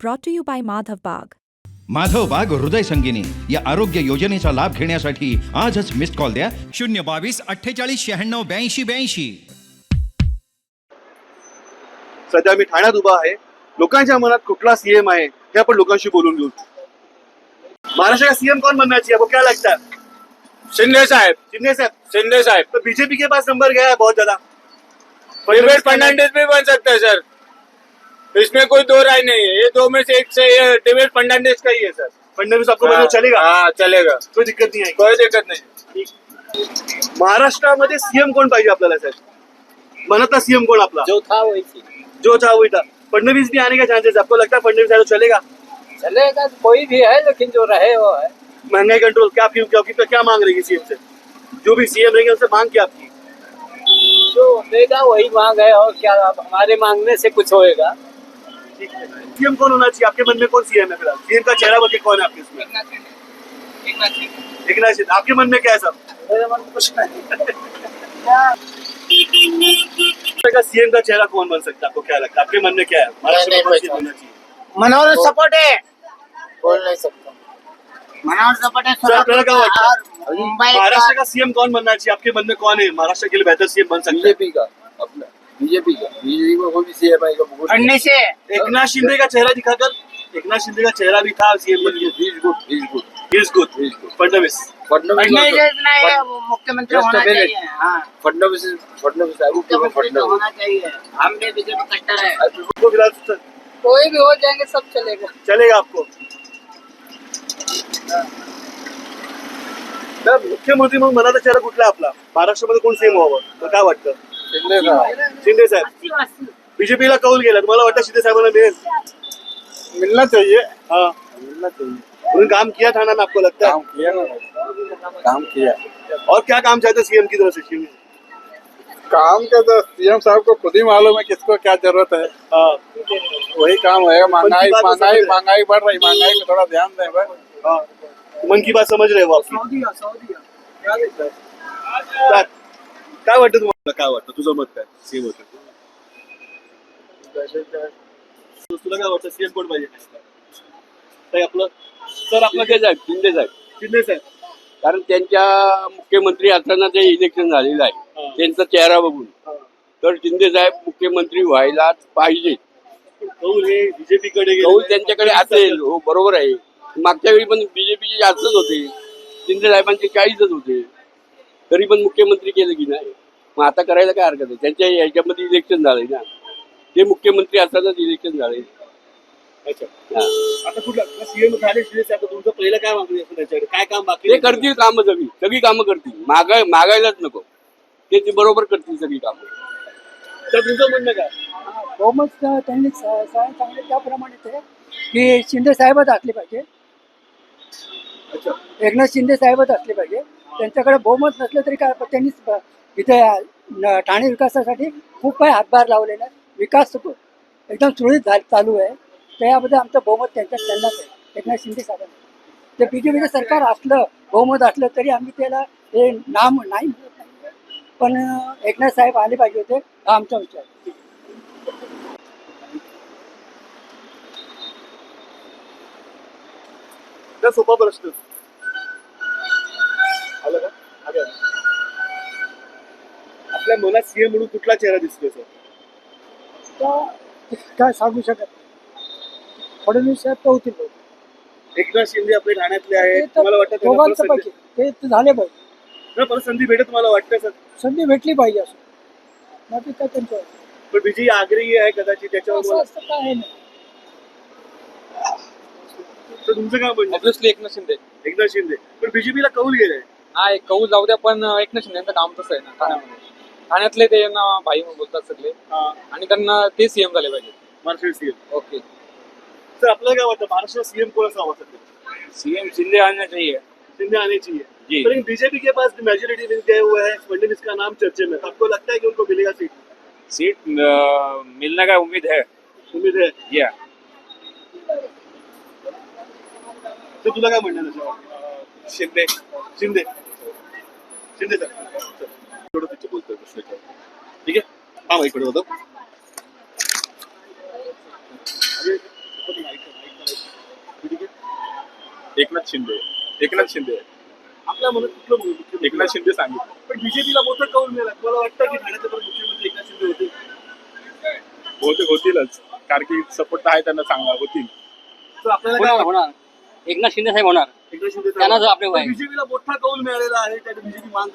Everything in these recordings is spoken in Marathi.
Brought to you by Madhav Bagh. Madhav बाग हृदय संगिनी या आरोग्य योजनेचा लाभ घेण्यासाठी आजच मिस्ड कॉल द्या. शून्य बावीस अठ्ठेचाळीस शहाण्णव ब्याऐंशी ब्याऐंशी. सध्या मी ठाण्यात उभा आहे. लोकांच्या मनात कुठला सीएम आहे हे आपण लोकांशी बोलून घेऊ. महाराष्ट्र का सीएम कौन बनना चाहिए आपको क्या लगता. है शिंदे साहब. शिंदे साहब. शिंदे साहब. तो बीजेपी के पास नंबर गया है बहुत ज्यादा. फर्नांडिस भी बन सकता है सर इसमें कोई दो राय नहीं है। ये दो में से एक से ये डेविड फर्नांडिस का ही है सर। फडणवीस आपको बनना चलेगा? हाँ चलेगा। कोई दिक्कत नहीं है कोई दिक्कत नहीं। महाराष्ट्रामध्ये सीएम कोण पाहिजे आपल्याला साहेब मनातला सीएम कोण आपला? जो था वही थी। जो था वही था. फडणवीस भी आने का चांसेस आपको लगता है फडणवीस तो चलेगा? चलेगा कोई भी है लेकिन जो रहे वो है। महँगाई कंट्रोल क्या आपकी क्या, क्या, क्या मांग रहेगी सीएम से? जो भी सीएम रहेंगे उनसे मांग क्या आपकी? जो देगा वही मांग है और क्या हमारे मांगने से कुछ होएगा? सीएम कौन होना चाहिए? आपके मन में कौन सीएम है फ़िलहाल? सीएम का चेहरा बल्कि कौन है आपके इसमें? एक नाथ शिंदे आपके मन में क्या है सब? मेरे मन में कुछ नहीं। सीएम का चेहरा कौन बन सकता है? आपको क्या लगता है? आपके मन में क्या है? महाराष्ट्र में कौन CM बनना चाहिए। मनोहर सपोर्ट है। बोल नहीं सकता। मनोहर सपोर्ट है मुंबई महाराष्ट्र का का सीएम कौन बनना चाहिए? आपके मन में कौन है? महाराष्ट्र के लिए बेहतर सीएम बन सकता है। बीजेपी का अपना। बीजेपी का। बीजेपी में कोई भी सीएम आएगा बहुत फड़ने से। एकनाथ शिंदे का चेहरा दिखाकर एकनाथ शिंदे का चेहरा भी था CM bun he is good he is good is good he is good Fadnavis. Fadnavis फड़ने से also- इतना है वो मुख्यमंत्री Just a होना minute. चाहिए। हाँ। फडणवीस फडणवीस आई वुड मुख्यमंत्री तो फडणवीस होना चाहिए। हम भी बीजेपी कट्टर है। आपको फिलहाल स- कोई भी हो जाएंगे सब चलेगा। चलेगा आपको। तर मुख्यमंत्री म्हणून मनाचा चेहरा कुठला आहे आपला? महाराष्ट्रामध्ये कोण सीएम व्हावं तर काय वाटतं? शिंदे का शिंदे साहेब. बीजेपीला कौल गेला तुम्हाला वाटतं शिंदे साहेबांना मिळेल? मिलना चाहिए. हाँ. मिलना चाहिए. उन्होंने काम किया था ना आपको लगता काम किया ना. काम किया. और क्या काम चाहते सीएम की तरफ़ से? शिंदे काम का तो सीएम साहब को खुद ही मालूम है किसको क्या ज़रूरत है. हाँ. वही काम है. महँगाई तो महँगाई महँगाई बढ़ रही महँगाई पे थोड़ा ध्यान दें हाँ. मन की बात समझ रहे हो आपकी काय काय वाटतं तुम्हाला? काय वाटतं? तुझं मत काय? सीएम होतं. तुला काय वाटतं? सीएम कोण पाहिजे? आपलं सर आपलं शिंदे साहेब शिंदे साहेब. शिंदे साहेब. कारण त्यांच्या मुख्यमंत्री असताना ते इलेक्शन झालेलं हा. आहे त्यांचा चेहरा बघून. तर शिंदे साहेब मुख्यमंत्री व्हायलाच पाहिजे. कौल हे बीजेपी कडे कौल. त्यांच्याकडे असेल. हो बरोबर आहे. मागच्या वेळी पण बीजेपीचे जास्तच होते. शिंदे साहेबांचे चाळीसच होते. तरी पण मुख्यमंत्री केलं की नाही? मग आता करायला काय हरकत आहे? त्यांच्या ह्याच्यामध्ये इलेक्शन झालंय ना ते मुख्यमंत्री असतानाच इलेक्शन झालंय अच्छा. हा. आता कुठला? सीएम झाले तुमचं पहिलं काय मागणी असेल त्याच्याकडे? काय काम बाकी ते आहे? करतील कामं सगळी. सगळी कामं करतील. मागाय मागायलाच नको. ते ते बरोबर करतील सगळी कामं. तर तुमचं म्हणणं काय? बहुमत त्यांनी स- त्याप्रमाणे ते की शिंदे साहेबच असले पाहिजे. एकनाथ शिंदे साहेबच असले पाहिजे. त्यांच्याकडे बहुमत नसलं तरी काय पण त्यांनी इथे ठाणे विकासासाठी खूप काही हातभार लावलेला आहे विकास एकदम सुरळीत झा चालू आहे. त्याबद्दल आमचं बहुमत त्यांच्या त्यांनाच आहे. एकनाथ शिंदे साहेबांना ते बी जे पीचं सरकार असलं बहुमत असलं तरी आम्ही त्याला हे नाम नाही म्हणत नाही पण एकनाथ साहेब आले पाहिजे होते हा आमचा विचार सोपा प्रश्न आलं का आलं. आपल्या मनात सीएम म्हणून कुठला चेहरा दिसतोय सर आता काय सांगू शकत. फडणवीस साहेब तर होतील. एकनाथ शिंदे आपले ठाण्यातले आहेत. तुम्हाला वाटतं दोघांचं ते झाले पाहिजे. परत संधी भेटेल तुम्हाला वाटतं सर संधी भेटली पाहिजे असं. बाकी काय त्यांचं? पण विजय आग्रही आहे कदाचित त्याच्यावर मला- काय आहे नाही. तर तुमचं काय म्हणणं ऑब्विसली एकनाथ शिंदे. एकनाथ शिंदे. पण बीजेपीला कौल गेलाय. हा एक कौल जाऊ द्या पण एकनाथ शिंदेचं काम तसं आहे ना ठाण्यामध्ये. ठाण्यातले ते ना भाई म्हणून बोलतात सगळे. हा, आणि त्यांना ते सीएम झाले पाहिजे. महाराष्ट्र सीएम ओके तर आपल्याला काय वाटतं महाराष्ट्र सीएम सध्या? सीएम शिंदे आना चाहिए शिंदे आने चाहिए जी। लेकिन बीजेपी के पास मेजोरिटी मिल गए हुए हैं. नाम चर्चे में. तो आपको लगता है कि उनको मिलेगा सीट सीट मिलने का उम्मीद है। उम्मीद है? या तर तुला काय म्हणणं आहे? त्याच्यावर शिंदे. शिंदे. शिंदे सर. थोडं तिथे बोलतोय प्रश्न. ठीक आहे? हा इकडे होतो. एकनाथ शिंदे एकनाथ शिंदे. आपल्या मनात कुठलं एकनाथ शिंदे सांगितलं. पण बीजेपीला मोठं कौल मिळाला. मला वाटतं की ठाण्याचे पण मुख्यमंत्री एकनाथ शिंदे होते बहुतेक होतीलच. कारण की सपोर्ट आहे त्यांना चांगला होतील. तर आपल्याला काय होणार. होणार एकनाथ शिंदे साहेब होणार. एकनाथ शिंदे त्यांना जो आपले. बीजेपीला मोठा कौल मिळालेला आहे त्या बीजेपी मान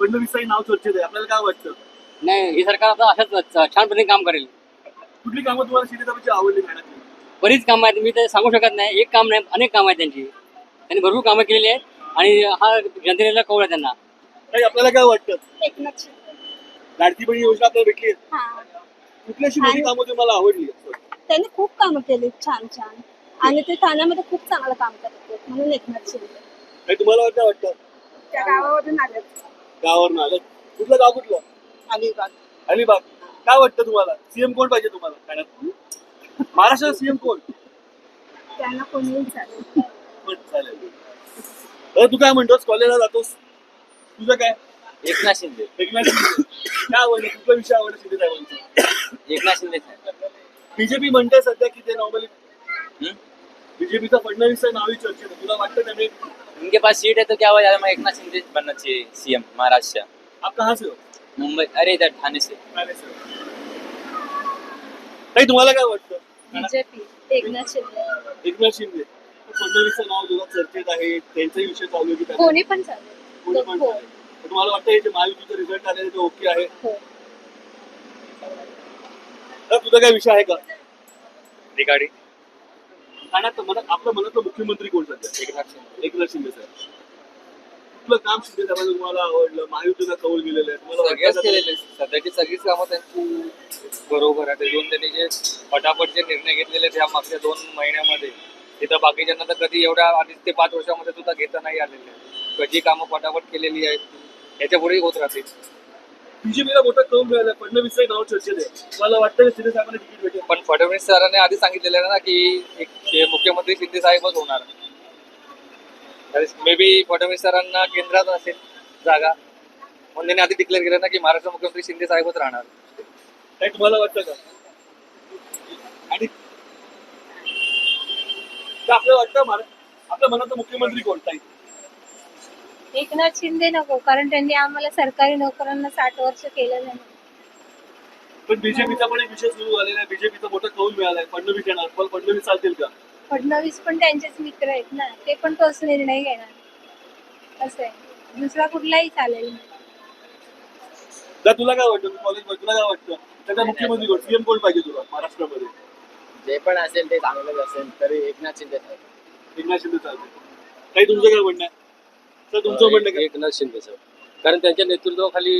फडणवीसही नाव चर्चेत आहे. आपल्याला काय वाटतं? नाही ही सरकार आता अशाच काम करेल. कुठली कामं तुम्हाला आवडली बरीच कामं आहेत. मी ते सांगू शकत नाही. एक काम नाही अनेक कामं आहेत त्यांची. त्यांनी भरपूर कामं केलेली आहेत. आणि हा जनतेला कौल आहे त्यांना. ताई, आपल्याला काय वाटतं? एकनाथ शिंदे. लाडकी बहीण योजना आपल्याला भेटली आहे. हा. कामं तुम्हाला आवडली त्यांनी खूप कामं केली छान छान. आणि ते ठाण्यामध्ये खूप चांगलं काम करत आहेत म्हणून एकनाथ शिंदे. तुम्हाला काय वाटतं? त्या गावावरून आले गावावरून आलं. कुठलं गाव कुठलं? अलिबाग. अलिबाग. काय वाटतं तुम्हाला? सीएम कोण पाहिजे तुम्हाला? ठाण्यात महाराष्ट्रात सीएम कोण? त्यांना चालेल. अरे तू काय म्हणतोस? कॉलेजला जातोस? तुझं काय? एकनाथ शिंदे. एकनाथ शिंदे. काय आवडलं? कुठला विषय आवडला शिंदे साहेबांचा? एकनाथ शिंदे बीजेपी म्हणते सध्या की ते नॉर्मली बीजेपीचा फडणवीस नावी चर्चेत. तुला वाटतं त्याने उनके पास सीट है तो क्या वजह है? एकनाथ शिंदे बनना चाहिए सीएम महाराष्ट्र। आप कहाँ से हो? मुंबई अरे इधर ठाणे से। ठाणे से हो. ताई तुम्हाला काय वाटतं बीजेपी एकनाथ शिंदे। एकनाथ शिंदे। फडणवीसचं नाव तुला चर्चेत आहे त्यांचाही विषय चालू आहे की त्यांना- कोणी पण चालेल कोणी पण हो. चालेल. तर तुम्हाला वाटतं हे जे महायुतीचा रिझल्ट आले ते ओके आहे? हो. तर तुझा काय विषय आहे का? रिगार्डिंग. ठाण्यात आपल्या मनातलं मुख्यमंत्री कोण सध्या? एकनाथ शिंदे. एकनाथ शिंदे साहेब कुठलं काम शिंदे साहेबांचं तुम्हाला आवडलं? महायुतीला कौल गेलेलं आहे तुम्हाला सगळ्याच वाटतं केलेले सध्याची सगळीच कामं त्यांची बरोबर आहे दोन त्यांनी जे पटापट जे निर्णय घेतलेले त्या मागच्या दोन महिन्यामध्ये तिथं बाकीच्यांना तर कधी एवढ्या अडीच ते पाच वर्षामध्ये सुद्धा घेता नाही आलेले कधी कामं पटापट केलेली आहेत याच्या पुढेही होत राहतील. बीजेपीला मोठा कौल मिळाला फडणवीसचं नाव चर्चेत आहे. मला वाटतं की शिंदे साहेबांना तिकीट भेटेल. पण फडणवीस सरांनी आधी सांगितलेलं आहे ना की एक हे मुख्यमंत्री शिंदे साहेबच होणार. मे बी फडणवीस सरांना केंद्रात असेल जागा. म्हणून त्यांनी आधी डिक्लेअर केलं ना की महाराष्ट्र मुख्यमंत्री शिंदे साहेबच राहणार. काय तुम्हाला वाटतं का? आणि आपल्याला वाटतं आपल्या मनात मुख्यमंत्री कोणता आहे? एकनाथ शिंदे नको कारण त्यांनी आम्हाला सरकारी नोकरांना साठ वर्ष केलेलं नाही. पण बीजेपीचा पण एक विषय सुरू झालेला आहे. बीजेपीचा मोठा कौल मिळाला आहे फडणवीस येणार. पण फडणवीस चालतील का? फडणवीस पण त्यांचेच मित्र आहेत ना. ते पण तोच निर्णय घेणार. असं आहे. दुसरा कुठलाही चालेल. तर तुला काय वाटतं? तू कॉलेज तुला काय वाटतं? त्याचा मुख्यमंत्री कोण? सीएम कोण पाहिजे तुला महाराष्ट्रामध्ये? जे पण असेल ते चांगलंच असेल तरी एकनाथ शिंदे साहेब एकनाथ शिंदे चालते काही तुमचं काय म्हणणं आहे? तर तुमचं म्हणणं काय? एकनाथ शिंदे साहेब कारण त्यांच्या नेतृत्वाखाली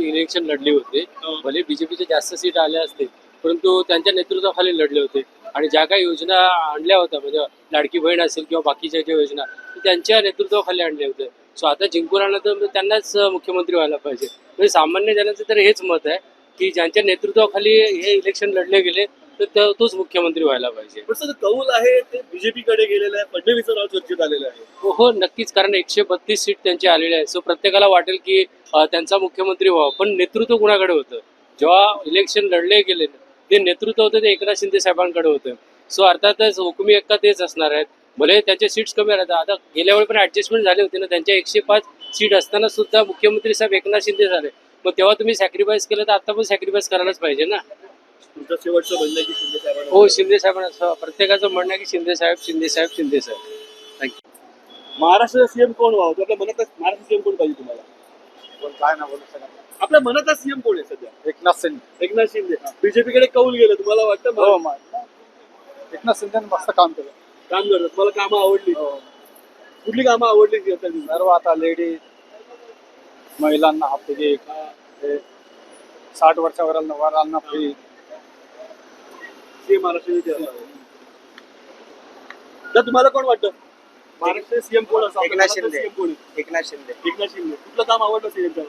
इलेक्शन लढले होते. हो. भले बीजेपीचे जास्त सीट आल्या असतील परंतु त्यांच्या नेतृत्वाखाली लढले होते. आणि ज्या काही योजना आणल्या होत्या म्हणजे लाडकी बहीण असेल किंवा बाकीच्या ज्या योजना त्या त्यांच्या नेतृत्वाखाली आणल्या होत्या. सो आता जिंकून आणलं तर त्यांनाच मुख्यमंत्री व्हायला पाहिजे. म्हणजे सामान्य जनाचं तर हेच मत आहे की ज्यांच्या नेतृत्वाखाली हे इलेक्शन लढले गेले तर तो- तोच मुख्यमंत्री व्हायला पाहिजे. पण सर कौल आहे ते बीजेपी कडे गेलेलं आहे फडणवीसचं नाव चर्चेत आलेलं आहे हो हो नक्कीच कारण एकशे बत्तीस सीट त्यांची आलेली आहे सो प्रत्येकाला वाटेल की अ, त्यांचा मुख्यमंत्री व्हावा. पण नेतृत्व कुणाकडे होतं? जेव्हा इलेक्शन लढले गेले ते नेतृत्व होतं ते एकनाथ शिंदे साहेबांकडे होतं. सो अर्थातच हुकुमी एक्का तेच असणार आहेत. भले त्यांचे सीट्स कमी राहतात. आता गेल्या वेळी पण ऍडजस्टमेंट झाले होते ना. त्यांच्या एकशे पाच सीट असताना सुद्धा मुख्यमंत्री साहेब एकनाथ शिंदे झाले. मग तेव्हा तुम्ही सॅक्रिफाईस केलं तर आता पण सॅक्रिफाईस करायलाच पाहिजे ना? तुमचं शेवटचं म्हणणं आहे की शिंदे साहेबांना हो शिंदे साहेबांना प्रत्येकाचं म्हणणं आहे की शिंदे साहेब शिंदे साहेब शिंदे साहेब. थँक्यू महाराष्ट्राचा सीएम कोण व्हावं? आपल्या मनात महाराष्ट्र सीएम कोण पाहिजे तुम्हाला? काय ना बोलू शकत. आपल्या मनातला सीएम कोण आहे सध्या? एकनाथ शिंदे. एकनाथ शिंदे. बीजेपी कडे कौल गेलं तुम्हाला वाटतं? हो महा- एकनाथ शिंदेने मस्त काम केलं. काम करत तुम्हाला कामं आवडली. कुठली कामं आवडली ती आता सर्व आता लेडी महिलांना आपली हे. साठ वर्षावर वरांना फ्री सीएम महाराष्ट्र तर तुम्हाला कोण वाटतं? महाराष्ट्र सीएम कोण असं एकनाथ शिंदे. सीएम कोण आहे? एकनाथ शिंदे. एकनाथ शिंदे. कुठलं काम आवडलं सीएम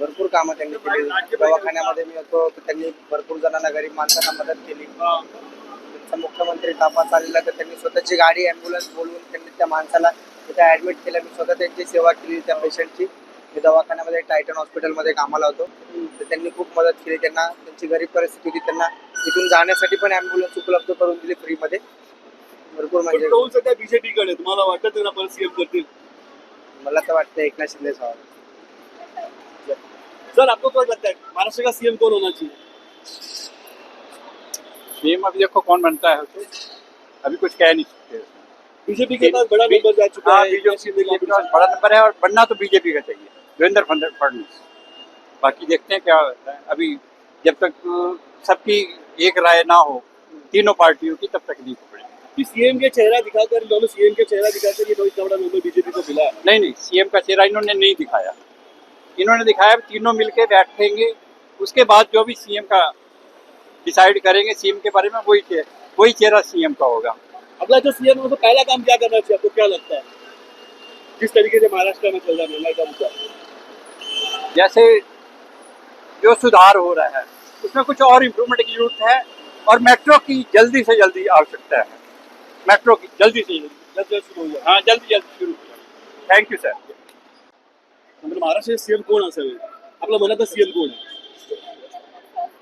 भरपूर कामं त्यांनी केली. दवाखान्यामध्ये मी होतो तर त्यांनी भरपूर जणांना गरीब माणसांना मदत केली. त्यांचा मुख्यमंत्री तापास आलेला तर त्यांनी स्वतःची गाडी ॲम्ब्युलन्स बोलवून त्यांनी त्या माणसाला तिथे ॲडमिट केलं. मी स्वतः त्यांची सेवा केली त्या पेशंटची मी दवाखान्यामध्ये टायटन हॉस्पिटलमध्ये कामाला होतो. तर त्यांनी खूप मदत केली. त्यांना त्यांची गरीब परिस्थिती होती त्यांना इथून जाण्यासाठी पण ॲम्ब्युलन्स उपलब्ध करून दिली फ्रीमध्ये भरपूर म्हणजे कौल सध्या बीजेपीकडे तुम्हाला वाटतं परत सीएम करतील? मला तर वाटतं एकनाथ शिंदे सर आपको क्या लगता है महाराष्ट्र का सीएम कौन होना चाहिए सीएम अभी देखो कौन बनता है उसे अभी कुछ कह नहीं सकते बीजेपी के पास बड़ा नंबर जा चुका हाँ है बीजेपी का बड़ा नंबर है और बनना तो बीजेपी का चाहिए देवेंद्र फड- फडणवीस. बाकी देखते हैं क्या होता है. अभी जब तक अ, सबकी एक राय ना हो तीनों पार्टियों की तब तक नहीं कि सीएम के चेहरा दिखाकर दोनों सीएम के चेहरा दिखाकर ये तो इतना बड़ा नंबर बीजेपी को मिला। नहीं नहीं सीएम का चेहरा इन्होंने नहीं दिखाया। इन्होंने दिखाया तीनों मिलके बैठेंगे उसके बाद जो भी सीएम का डिसाइड करेंगे सीएम के बारे में वही वही चेहरा सीएम का होगा। अगला जो सीएम है तो पहला काम क्या करना चाहिए? आपको क्या लगता है? किस तरीके से महाराष्ट्र में चल रहा है? महँगाई का मुद्दा जैसे जो सुधार हो रहा है उसमें कुछ और इम्प्रूवमेंट की जरूरत है और मेट्रो की जल्दी से जल्दी आवश्यकता है। मेट्रो की जल्दी से जल्दी। जल्द जल्द शुरू हो जाए। हाँ जल्दी जल्दी शुरू थैंक यू सर? म्हणजे महाराष्ट्र सीएम कोण असावे आपल्या मनात सीएम कोण आहे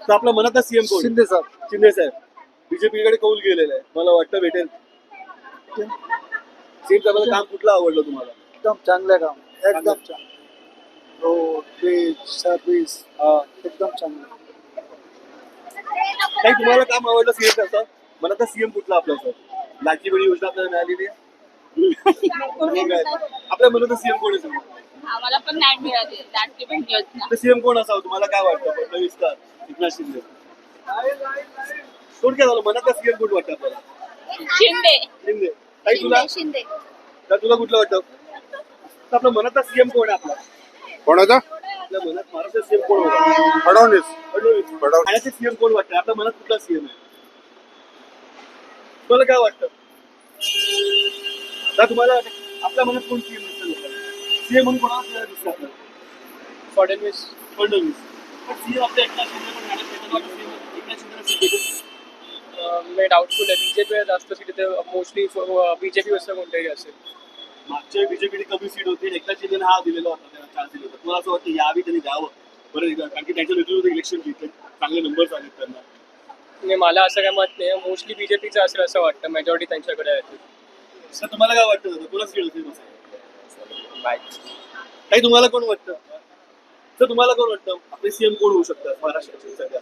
तर आपल्या मनात सीएम कोण शिंदे साहेब शिंदे साहेब बीजेपी कडे कौल गेलेला आहे मला वाटतं भेटेल। सीएम साहेबांचं काम कुठलं आवडलं तुम्हाला? एकदम चांगलं काम. एकदम चांगलं. रोड ब्रिज सर्व्हिस एकदम चांगलं. काही तुम्हाला काम आवडलं सीएम साहेब मला तर सीएम कुठला आपला सर लाडकी बडी योजना आपल्याला मिळालेली आहे मग काय? आपल्या मनात सीएम कोण आहे समजा? आम्हाला पण नाही मिळाली. लाडकी बहीण योजना. तर सीएम कोण असावं? तुम्हाला काय वाटतं? फडणवीस का एकनाथ शिंदे. थोडक्यात झालं? मनात सीएम कोण वाटतं आपल्याला? शिंदे. शिंदे. काही तुला? शिंदे तर तुला कुठलं वाटतं? तर आपल्या मनात सीएम कोण आहे आपला? कोणाचा आपल्या मनात महाराष्ट्र सीएम कोण होता? फडणवीस. फडणवीस. फडणवीस. ठाण्याचे सीएम कोण वाटतं? आपल्या मनात कुठला सीएम आहे? तुम्हाला काय वाटतं? तर तुम्हाला आपल्या मनात कोण सीएम सीएम म्हणून कोणाला दिसतं आपल्याला फडणवीस. फडणवीस. पण सीएम आपल्या एकनाथ शिंदे पण ठाण्यात एकनाथ भेटेल. मी डाऊटफुल आहे. बीजेपी जास्त सीट ते मोस्टली बीजेपी असं कोणतंही असेल. मागच्या बीजेपीने कमी सीट होती. एकनाथ शिंदेने हा दिलेला होता. चान्स दिला होता. मला असं वाटतं यावी त्यांनी द्यावं बरं. कारण की त्यांच्या नेतृत्वात इलेक्शन घेतलं चांगले नंबर्स आले त्यांना. म्हणजे मला असं काय मत नाही. मोस्टली बीजेपीचं असेल असं वाटतं. मेजॉरिटी त्यांच्याकडे आहे सर तुम्हाला काय वाटतं? दादा कोणाच सीट असेल काही तुम्हाला कोण वाटतं? सर तुम्हाला कोण वाटतं? आपले सीएम कोण होऊ शकतात महाराष्ट्राचे सध्या?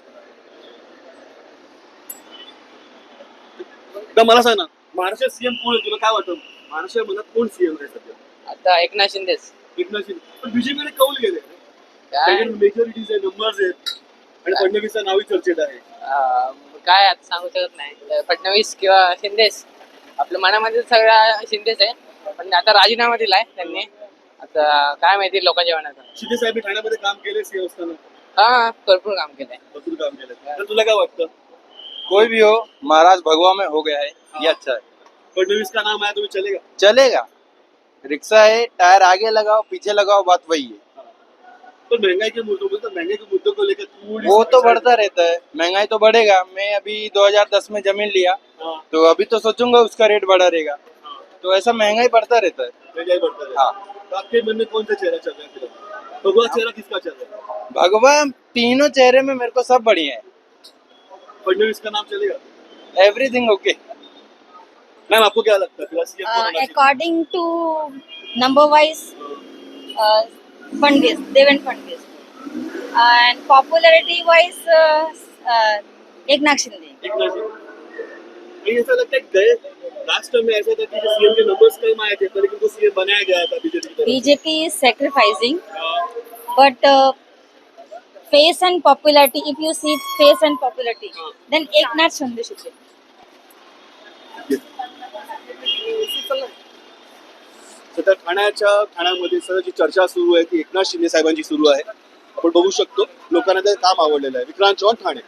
एकदा मला सांग ना महाराष्ट्रात सीएम कोण आहे तुला काय वाटतं? महाराष्ट्राच्या मनात कोण सीएम आहे सध्या? आता एकनाथ शिंदेच. एकनाथ शिंदे पण बीजेपीने कौल गेले त्याच्याकडे मेजॉरिटीज आहे नंबर्स आहेत. आणि फडणवीसचं नावही चर्चेत आहे. काय आता सांगू शकत नाही. फडणवीस किंवा शिंदेच आपल्या मनामध्ये सगळा शिंदेच आहे. पण आता राजीनामा दिलाय त्यांनी. आता काय माहिती लोकांच्या मनात. शिंदे साहेब ठाण्यामध्ये काम केले असताना हा भरपूर काम केलंय. भरपूर काम केलं तर तुला काय वाटतं? कोई भी हो महाराज भगवा में हो गया है ये अच्छा है। फडणवीस का नाम आया तो भी चलेगा? चलेगा। रिक्शा है टायर आगे लगाओ पीछे लगाओ बात वही है। तो महँगाई के मुद्दों में तो महँगाई के मुद्दों को लेकर वो तो बढ़ता रहता है महँगाई तो बढ़ेगा। मैं अभी 2010 में ज़मीन लिया हाँ, तो अभी तो सोचूँगा उसका रेट बढ़ा रहेगा। हाँ, तो ऐसा महँगाई बढ़ता रहता है। महँगाई बढ़ता है। हाँ। तो आपके मन में कौन सा चेहरा चल रहा है फ़िलहाल? भगवा चेहरा किसका चल रहा है? भगवान तीनों चेहरे में मेरे को सब बढ़िया है। फडणवीस का नाम चलेगा? एवरीथिंग ओके मैम आपको क्या लगता है? फिलहाल सीएम कौन होना चाहिए? According to number wise Fadnavis Devendra Fadnavis and popularity wise Eknath Shinde Eknath Shinde मुझे ऐसा लगता है कि गए लास्ट टाइम में ऐसा था कि सीएम के नंबर्स कम आए थे पर लेकिन उनको सीएम बनाया गया था बीजेपी की तरफ BJP is sacrificing uh, face and popularity if you see face and popularity then eknath shinde should be. सध्या ठाण्याच्या ठाण्यामध्ये सगळं जी चर्चा सुरू आहे ती एकनाथ शिंदे साहेबांची सुरू आहे. आपण बघू शकतो लोकांना ते काम आवडलेलं आहे. विक्रांत चव्हाण ठाणे.